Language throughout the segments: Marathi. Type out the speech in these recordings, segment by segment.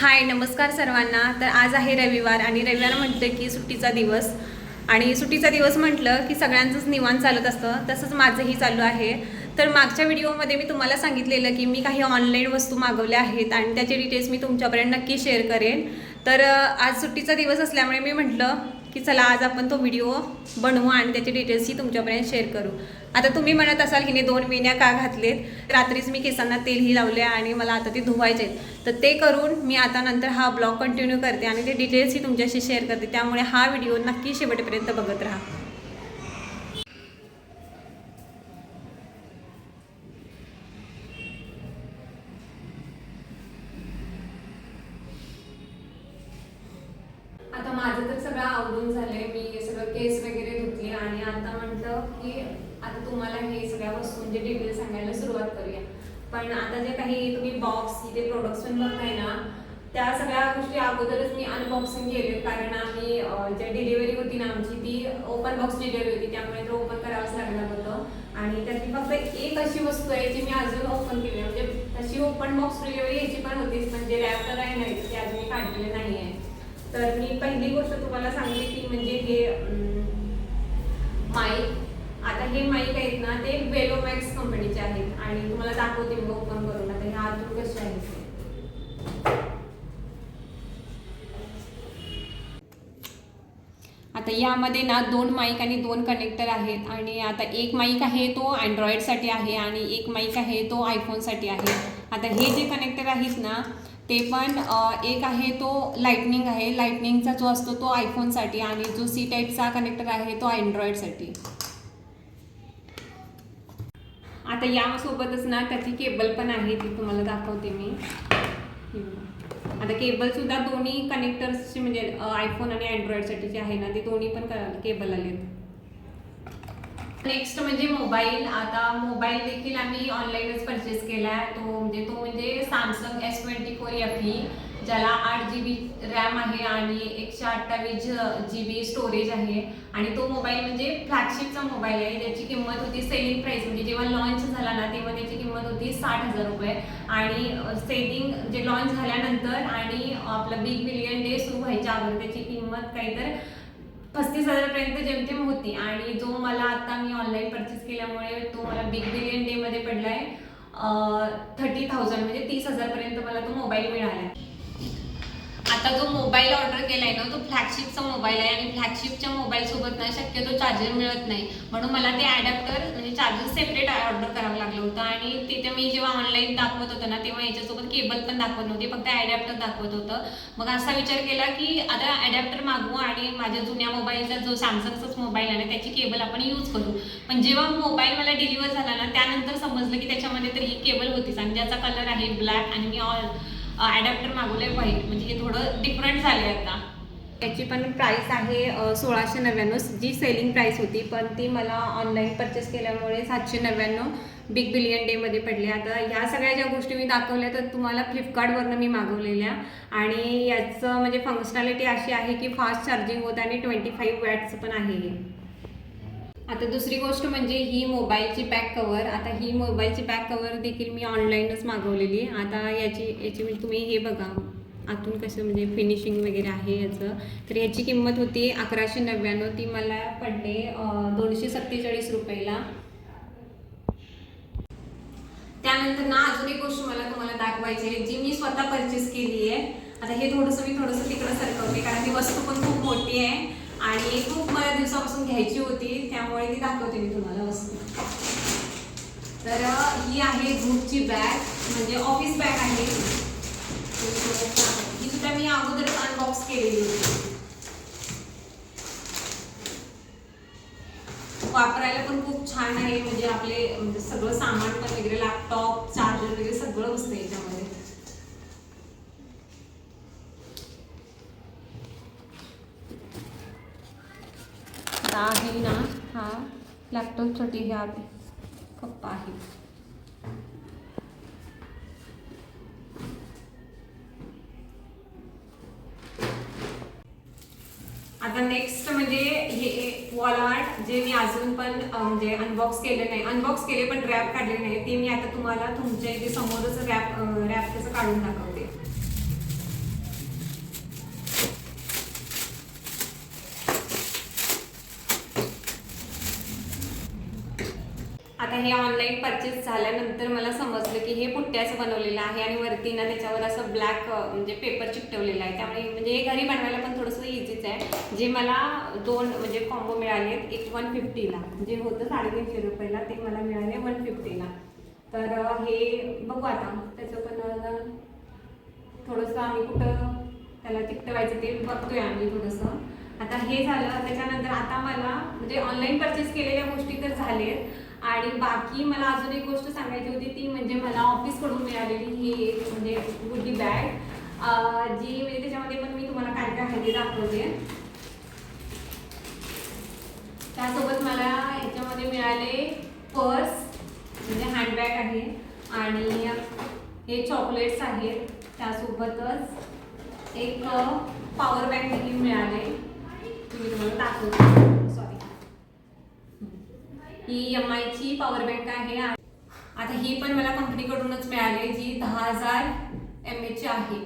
हाय नमस्कार सर्वांना. तर आज आहे रविवार आणि रविवार म्हटलं की सुट्टीचा दिवस. आणि सुट्टीचा दिवस म्हटलं की सगळ्यांचंच निवांत चालत असतं. तसंच माझंही चालू आहे. तर मागच्या व्हिडिओमध्ये मी तुम्हाला सांगितलेलं की मी काही ऑनलाईन वस्तू मागवल्या आहेत आणि त्याचे डिटेल्स मी तुमच्यापर्यंत नक्की शेअर करेन. तर आज सुट्टीचा दिवस असल्यामुळे मी म्हटलं की चला आज आपण तो व्हिडिओ बनवू आणि त्याचे डिटेल्सही तुमच्यापर्यंत शेअर करू. आता तुम्ही म्हणत असाल हिने दोन वेण्या का घातलेत? रात्रीच मी केसांना तेलही लावले आणि मला आता ते धुवायचे आहेत. तर ते करून मी आता नंतर हा ब्लॉग कंटिन्यू करते आणि ते डिटेल्सही तुमच्याशी शेअर करते. त्यामुळे हा व्हिडिओ नक्की शेवटपर्यंत बघत राहा आता माझं तर सगळं आवडून झालंय मी सगळं केस वगैरे धुतले आणि आता म्हटलं की आता तुम्हाला हे सगळ्या वस्तूंचे म्हणजे डिटेल सांगायला सुरुवात करूया. पण आता जे काही तुम्ही बॉक्स इथे प्रोडक्ट्स पण बघताय ना त्या सगळ्या गोष्टी अगोदरच मी अनबॉक्सिंग केले. कारण आम्ही ज्या डिलिव्हरी होती ना आमची ती ओपन बॉक्स डिलिव्हरी होती. त्यामुळे ते ओपन करावंच लागलं होतं. आणि त्यातली फक्त एक अशी वस्तू आहे जी मी अजून ओपन केली आहे. म्हणजे तशी ओपन बॉक्स डिलिव्हरी याची पण होतीच पण जे तर आहे ना ते अजून मी काढलेले नाही आहे तर मी पहिली गोष्ट तुम्हाला सांगते की म्हणजे हे माईक हे माईक आहेत ना ते वेलोमॅक्स कंपनीचे आहेत. आणि तुम्हाला दाखवते मी ओपन करून. आता हे आतून कसे आहेत आता यामध्ये ना दोन माईक आणि दोन कनेक्टर आहेत. आणि आता एक माईक आहे तो अँड्रॉइडसाठी आहे आणि एक माईक आहे तो आयफोनसाठी आहे. आता हे जे कनेक्टर आहेत ना ते पण एक आहे तो लाईटनिंग आहे. लाईटनिंगचा जो असतो तो आयफोनसाठी आणि जो सी टाईपचा कनेक्टर आहे तो अँड्रॉइडसाठी आता यासोबतच ना त्याची केबल पण आहे ती तुम्हाला दाखवते मी. आता केबल सुद्धा दोन्ही कनेक्टर्सचे म्हणजे आयफोन आणि अँड्रॉइडसाठी जे आहे ना ते दोन्ही पण केबल आलेत. नेक्स्ट म्हणजे मोबाईल आता मोबाईल देखील आम्ही ऑनलाईनच परचेस केला आहे तो म्हणजे तो म्हणजे Samsung S twenty four F ही ज्याला आठ जी बी रॅम आहे आणि एकशे अठ्ठावीस जी बी स्टोरेज आहे. आणि तो मोबाईल म्हणजे फ्लॅगशिपचा मोबाईल आहे. त्याची किंमत होती सेलिंग प्राईस म्हणजे जेव्हा लॉन्च झाला ना तेव्हा त्याची किंमत होती साठ हजार रुपये. आणि सेलिंग जे लॉन्च झाल्यानंतर आणि आपलं बिग बिलियन डे सुरू व्हायच्या अगोदर त्याची किंमत काही तर पस्तीस हजारपर्यंत जेमतेम होती. आणि जो मला आता मी ऑनलाईन परचेस केल्यामुळे तो मला बिग बिलियन डेमध्ये पडला आहे थर्टी थाउजंड म्हणजे तीस हजारपर्यंत मला तो मोबाईल मिळाला. आता जो मोबाईल ऑर्डर केलाय ना तो फ्लॅगशिपचा मोबाईल आहे आणि फ्लॅगशिपच्या मोबाईल सोबत ना शक्यतो चार्जर मिळत नाही. म्हणून मला ते अडॅप्टर म्हणजे चार्जर सेपरेट ऑर्डर करावं लागलं होतं. आणि तिथे मी जेव्हा ऑनलाईन दाखवत होतं ना तेव्हा याच्यासोबत केबल पण दाखवत नव्हती फक्त अडॅप्टर दाखवत होतं. मग असा विचार केला की आता अडॅप्टर मागवू आणि माझ्या जुन्या मोबाईलचा जो सॅमसंगचाच मोबाईल आहे ना त्याची केबल आपण यूज करू. पण जेव्हा मोबाईल मला डिलिव्हर झाला ना त्यानंतर समजलं की त्याच्यामध्ये तर ही केबल होतीच आणि ज्याचा कलर आहे ब्लॅक आणि मी ऑल ॲडॅप्टर मागवले व्हाईट म्हणजे हे थोडं डिफरंट झाले आता. याची पण प्राईस आहे सोळाशे नव्याण्णव. जी सेलिंग प्राईस होती पण ती मला ऑनलाईन परचेस केल्यामुळे सातशे नव्याण्णव बिग बिलियन डेमध्ये पडले. आता ह्या सगळ्या ज्या गोष्टी मी दाखवल्या तर तुम्हाला फ्लिपकार्टवरनं मी मागवलेल्या. आणि याचं म्हणजे फंक्शनॅलिटी अशी आहे की फास्ट चार्जिंग होतं आणि ट्वेंटी फाईव्ह वॅटचं पण आहे हे. आता दुसरी गोष्ट म्हणजे ही मोबाईलची बॅक कवर आता ही मोबाईलची बॅक कवर देखील मी ऑनलाईनच मागवलेली आता याची याची म्हणजे तुम्ही हे बघा. आतून कसं म्हणजे फिनिशिंग वगैरे आहे याचं. तर याची किंमत होती अकराशे नव्याण्णव. ती मला पडले दोनशे सत्तेचाळीस रुपयाला. त्यानंतर ना अजून एक गोष्ट मला तुम्हाला दाखवायची आहे जी मी स्वतः परचेस केली आहे. आता हे थोडंसं मी थोडंसं तिकडं सरकवते कारण ती वस्तू पण खूप मोठी आहे. आणि खूप मला दिवसापासून घ्यायची होती त्यामुळे ती दाखवते मी तुम्हाला वस्तू. तर ही आहे ग्रुपची बॅग म्हणजे ऑफिस बॅग आहे. ही सुद्धा मी अगोदर अनबॉक्स केलेली होती. वापरायला पण खूप छान आहे म्हणजे आपले म्हणजे सगळं सामान पण वगैरे लॅपटॉप चार्जर वगैरे सगळं बसतं याच्यामध्ये. आता आहे ना हा लॅपटॉपसाठी ह्या कप्पा आहे. आता नेक्स्ट म्हणजे हे वॉल आर्ट जे मी अजून पण म्हणजे अनबॉक्स केले नाही. अनबॉक्स केले पण रॅप काढले नाही. ते मी आता तुम्हाला तुमच्या इथे समोरच रॅप रॅप कसं काढून दाखवतो. आता हे ऑनलाईन परचेस झाल्यानंतर मला समजलं की हे पुट्ट्याचं बनवलेलं आहे आणि वरती ना त्याच्यावर असं ब्लॅक म्हणजे पेपर चिकटवलेला आहे. त्यामुळे म्हणजे हे घरी बनवायला पण थोडंसं इझीच आहे. जे मला दोन म्हणजे कॉम्बो मिळाले एक वन फिफ्टीला जे होतं साडेतीनशे रुपयाला ते मला मिळाले वन फिफ्टीला तर हे बघू आता. त्याचं पण थोडंसं आम्ही कुठं त्याला चिकटवायचं ते बघतोय आम्ही थोडंसं. आता हे झालं त्याच्यानंतर आता मला म्हणजे ऑनलाईन परचेस केलेल्या गोष्टी तर झालेत. आणि बाकी मला अजून एक गोष्ट सांगायची होती ती म्हणजे मला ऑफिसकडून मिळालेली ही एक म्हणजे गुड्डी बॅग जी म्हणजे त्याच्यामध्ये पण मी तुम्हाला काय काय आहे ते दाखवते. त्यासोबत मला याच्यामध्ये मिळाले पर्स म्हणजे हँडबॅग आहे आणि हे चॉकलेट्स आहेत. त्यासोबतच एक पॉवर बँक देखील मिळाले. तुम्ही तुम्हाला दाखवते. ही एम आयची पॉवर बँक आहे. आता ही पण मला कंपनीकडूनच मिळाली जी दहा हजार एम एचची आहे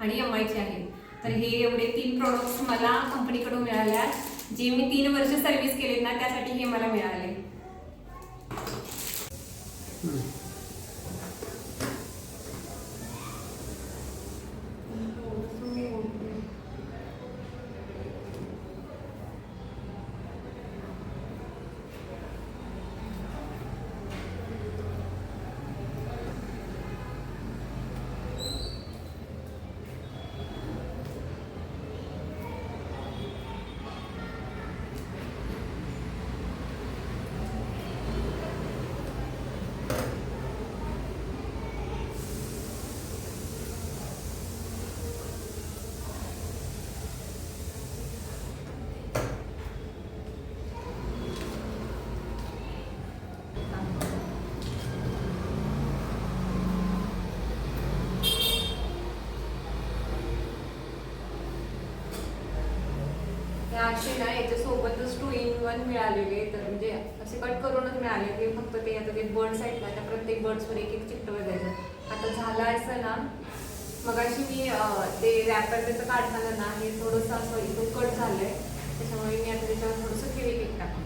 आणि एम आयची आहे. तर हे एवढे तीन प्रोडक्ट्स मला कंपनीकडून मिळाल्या जे मी तीन वर्ष सर्व्हिस केले ना त्यासाठी हे मला मिळाले. हे असे ना याच्यासोबतच टू इन वन मिळालेले तर म्हणजे असे कट करूनच मिळाले ते फक्त ते आता ते बर्ड्स आहेत ना त्या प्रत्येक बर्ड्सवर एक एक चिकटवत द्यायचं आता झालं असं ना मग अशी मी ते रॅपर त्याचं काढताना ना हे थोडंसं असं इथून कट झालं आहे त्याच्यामुळे मी आता त्याच्यावर थोडंसं फेविकिक टाकणार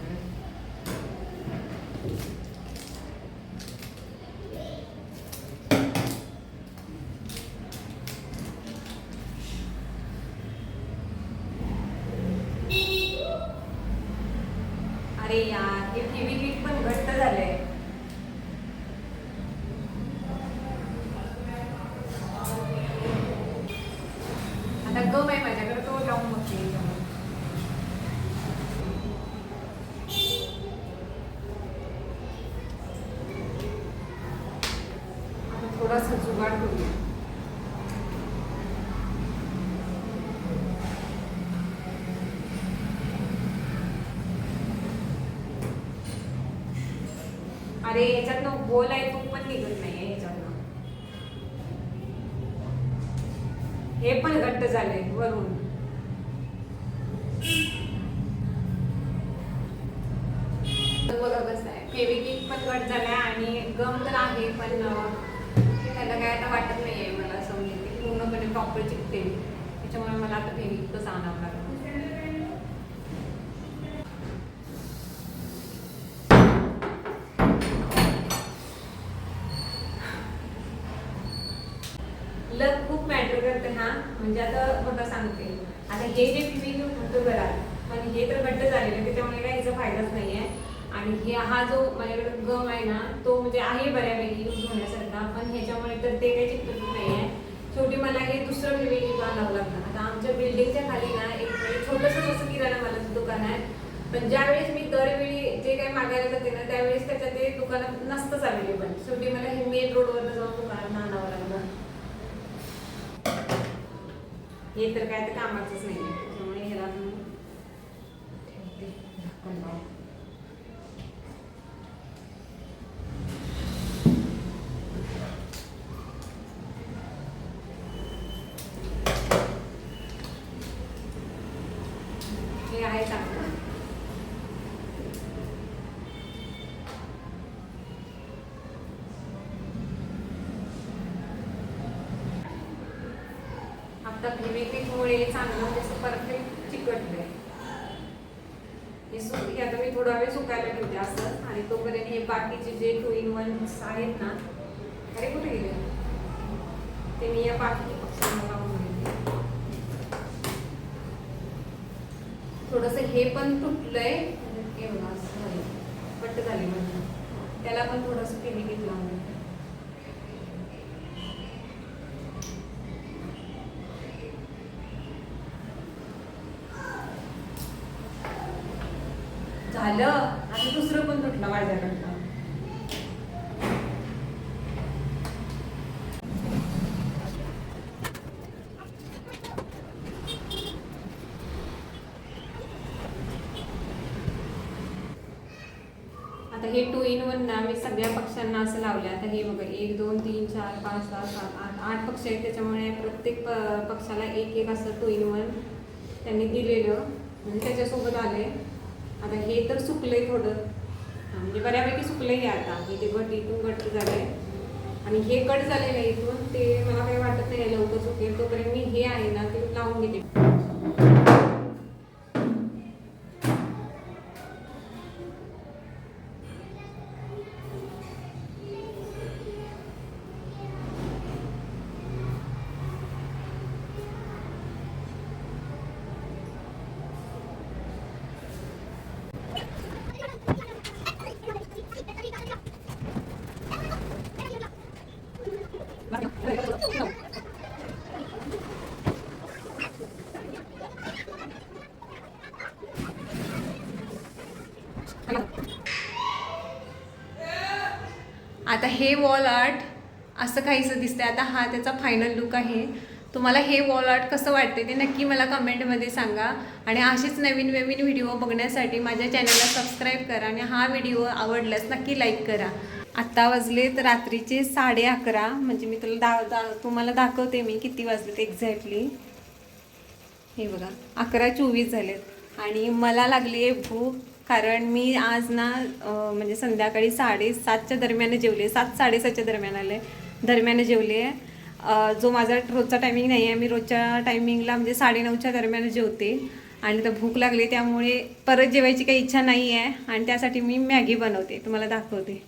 अरे यार हे फेविकिक पण घट्ट झालंय आता गम आहे माझ्याकडे तो लावून बघते याच्यावर. आता थोडासा जुगाड करूया अरे याच्यातनं गोल आहे तो पण निघत नाहीये याच्यातनं हे पण घट्ट झाले वरून. बघा कसं आहे. फेविकिक पण घट झालाय आणि गम तर आहे पण त्याला काय आता वाटत नाहीये मला असं म्हणजे पूर्णपणे प्रॉपर चिकते. त्याच्यामुळे मला आता फेविकच आणावं लागलं लक खूप मॅटर करते हा म्हणजे आता बघा सांगते. आता हे जे टीव्ही घेऊन घरात पण हे तर घट्ट झालेलं आहे त्याच्यामुळे काय याचा फायदाच नाही आहे. आणि हे हा जो माझ्याकडे गम आहे ना तो म्हणजे आहे बऱ्यापैकी यूज होण्यासारखा पण ह्याच्यामुळे तर ते काही चिकटत नाही आहे. शेवटी मला हे दुसरं टीव्ही घेऊन आणावं लागतं आता आमच्या बिल्डिंगच्या खाली ना एक म्हणजे छोटंसं असं किराणा मालाचं दुकान आहे पण ज्यावेळेस मी दरवेळी जे काही मागायला जाते ना त्यावेळेस त्याच्या ते दुकानात नसतंच अवेलेबल शेवटी मला हे मेन रोडवर जाऊन दुकानात आणावं लागलं हे तर काय तर कामाचंच नाही त्याच्यामुळे ह्याला आता फेविक्विकमुळे चांगलं असं परफेक्ट चिकटलंय हे सु हे आता मी थोडा वेळ सुकायला ठेवते असं. आणि तोपर्यंत हे बाकीचे जे टू इन वन आहेत ना अरे कुठे गेले? ते मी या बाकी पक्षांना लावून थोडस हे पण तुटलंय. एवढं असं झालं. पट्ट झाली म्हणजे त्याला पण थोडस फेविकिक लावून झालं आता दुसरं पण तुटलं माझ्याकडनं. आता हे टू इन वन ना मी सगळ्या पक्ष्यांना असं लावलं आता हे बघा एक दोन तीन चार पाच सहा सात आठ आठ पक्ष आहेत. त्याच्यामुळे प्रत्येक प- पक्षाला एक एक असं टू इन वन त्यांनी दिलेलं. म्हणजे त्याच्यासोबत आले. आता हे तर सुकलंय थोडं. म्हणजे बऱ्यापैकी सुकलंही आता. हे ते घट इथून गट झालंय. आणि हे कट झालेलं आहे इथून ते मला काही वाटत नाही लवकर सुकेल. तोपर्यंत मी हे आहे ना ते लावून घेते. आता हे वॉल आर्ट असं काहीसं दिसतंय. आता हा त्याचा फायनल लुक आहे. तुम्हाला हे वॉल आर्ट कसं वाटते ते नक्की मला कमेंटमध्ये सांगा. आणि अशीच नवीन नवीन व्हिडिओ बघण्यासाठी माझ्या चॅनलला सबस्क्राईब करा आणि हा व्हिडिओ आवडल्यास नक्की लाईक करा. आत्ता वाजलेत रात्रीचे साडे अकरा. म्हणजे मी तुला दा दा तुम्हाला दाखवते मी किती वाजलेत एक्झॅक्टली हे बघा अकरा चोवीस झालेत. आणि मला लागली आहे भूक. कारण मी आज ना म्हणजे संध्याकाळी साडेसातच्या दरम्यान जेवले सात साडेसातच्या दरम्यान आले दरम्यान जेवले जो माझा रोजचा टायमिंग नाही आहे मी रोजच्या टायमिंगला म्हणजे साडेनऊच्या दरम्यान जेवते. आणि तर भूक लागली त्यामुळे परत जेवायची काही इच्छा नाही आहे. आणि त्यासाठी मी मॅगी बनवते. तुम्हाला दाखवते.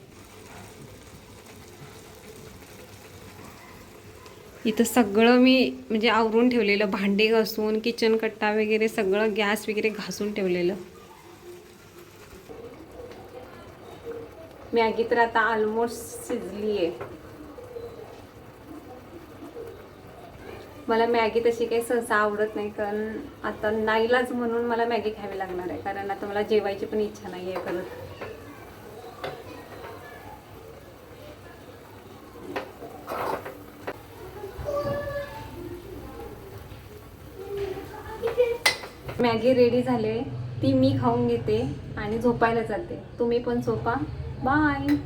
इथं सगळं मी म्हणजे आवरून ठेवलेलं. भांडे घासून किचन कट्टा वगैरे सगळं गॅस वगैरे घासून ठेवलेलं. मॅगी तर आता ऑलमोस्ट शिजली आहे मला मॅगी तशी काही सहसा आवडत नाही कारण आता नाईलाज म्हणून मला मॅगी खावी लागणार आहे कारण आता मला जेवायची पण इच्छा नाही आहे परत. मॅगी रेडी झाले ती मी खाऊन घेते आणि झोपायला जाते. तुम्ही पण झोपा. Bye!